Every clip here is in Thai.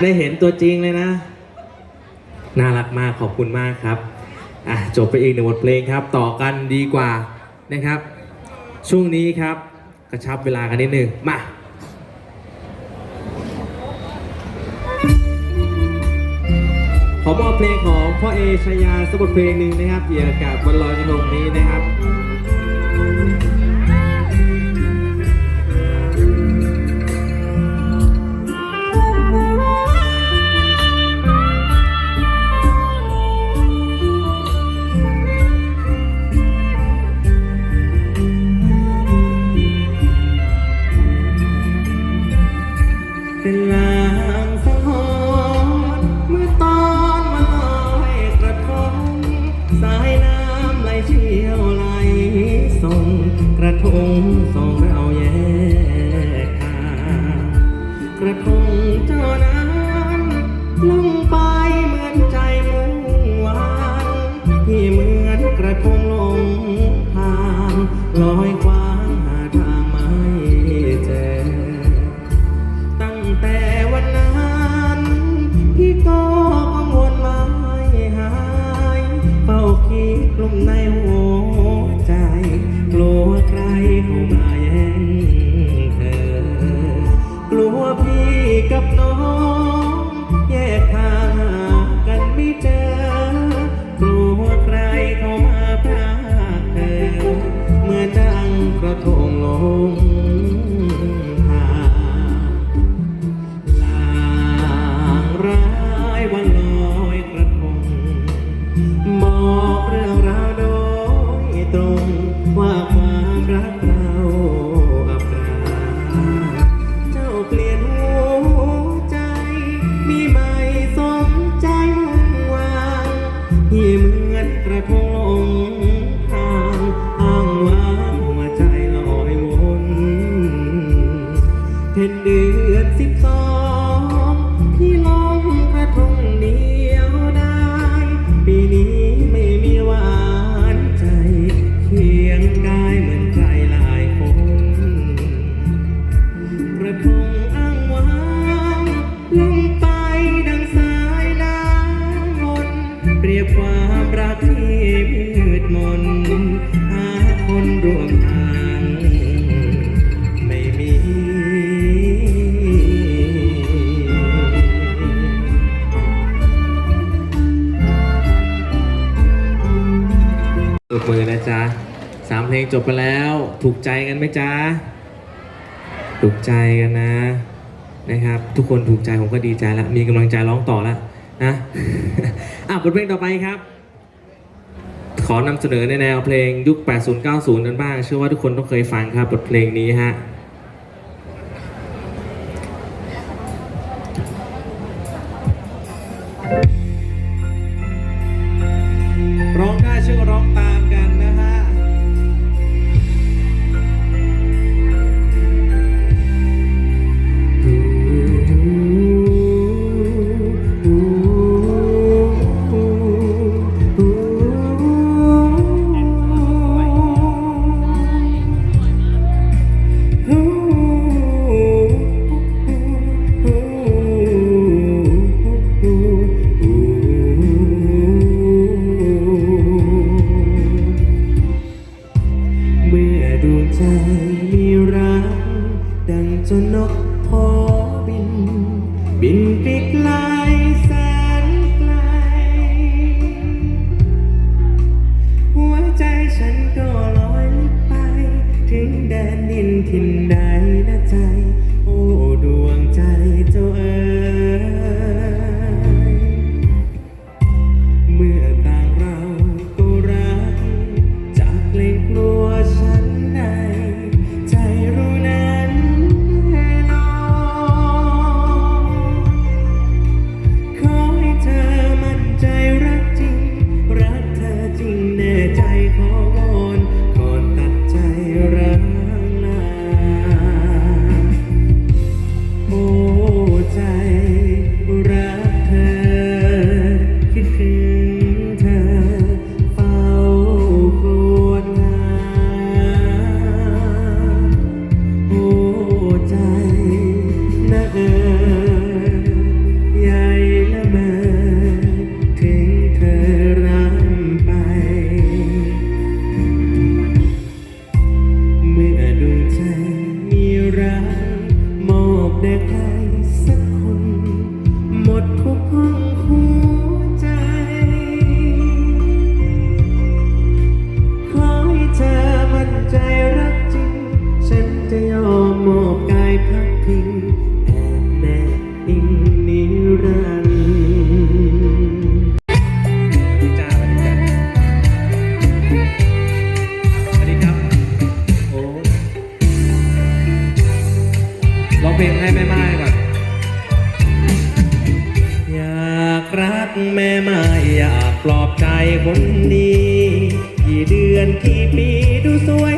ได้เห็นตัวจริงเลยนะ น่ารักมากขอบคุณมากครับอะจบไปอีกหนึ่งบทเพลงครับ ต่อกันดีกว่านะครับ ช่วงนี้ครับกระชับเวลากันนิดนึงมาขอมอบเพลงของพ่อเอชายาสักบทเพลงหนึ่งนะครับเกี่ยวกับวันลอยกระทงนี้นะครับ ลอยคว้างหาทางไม่เจอตั้งแต่วันนั้นพี่ก็กังวลไม่หายเฝ้าคิดกลุ่มในหัว ว่าความรักเราอับราเจ้าเปลี่ยนหัวใจ มีไม่สมใจมุ่งหวางที่เหมือนกระทงลงทางอ้างว้างหัวใจลอยวนเพ็ญเดือนสิบสอง เพลงจบไปแล้ว ถูกใจกันไหมจ๊ะ ถูกใจกันนะ นะครับ ทุกคนถูกใจผมก็ดีใจแล้ว มีกำลังใจร้องต่อแล้วนะอะบทเพลงต่อไปครับ ขอนำเสนอในแนวเพลงยุค 80 90นั้นบ้าง เชื่อว่าทุกคนต้องเคยฟังครับบทเพลงนี้ฮะ สวันดร์จ้าสวัสดีจ้าสวัสดีครับ โอ้ร้องเพลงให้แม่ไม้ก่ออยากรักแม่ไมอยากปลอบใจคนดีกี่เดือนกี่ปีดูสวย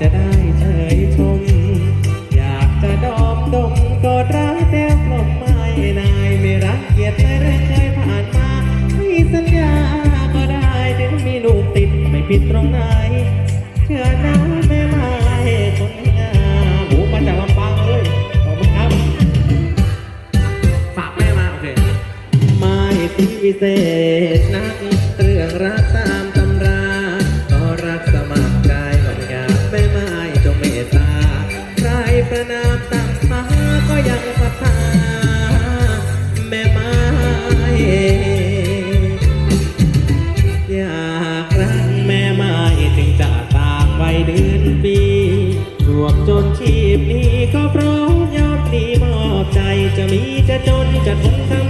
จะได้เฉยชม อยากจะดอมดมกอดรักแต่กลมไม่นายไม่รักเกียดไม่รักเคยผ่านมาให้สัญญาก็ได้ถึงมีลูกติดไม่ผิดตรงไหนเชื่อนะแม่ไม้คนงามหมูมาจากลำปางเลยขอบคุณครับฝากแม่มาโอเคไม่พิเศษนัก วกจนชีพนี้ก็เพราะยอมดีมอบใจจะมีจะจนจะทนทำ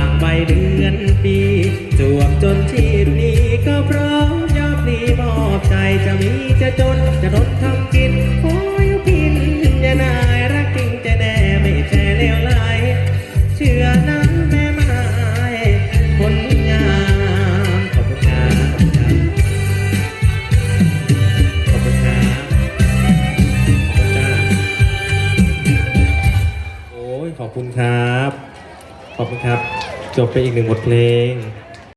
ากไปเดือนปีจวบจนชีพนี้ก็เพราะยอมนีมอบใจจะมีจะจนจะรดทำกิน จบไปอีกหนึ่งบทเพลง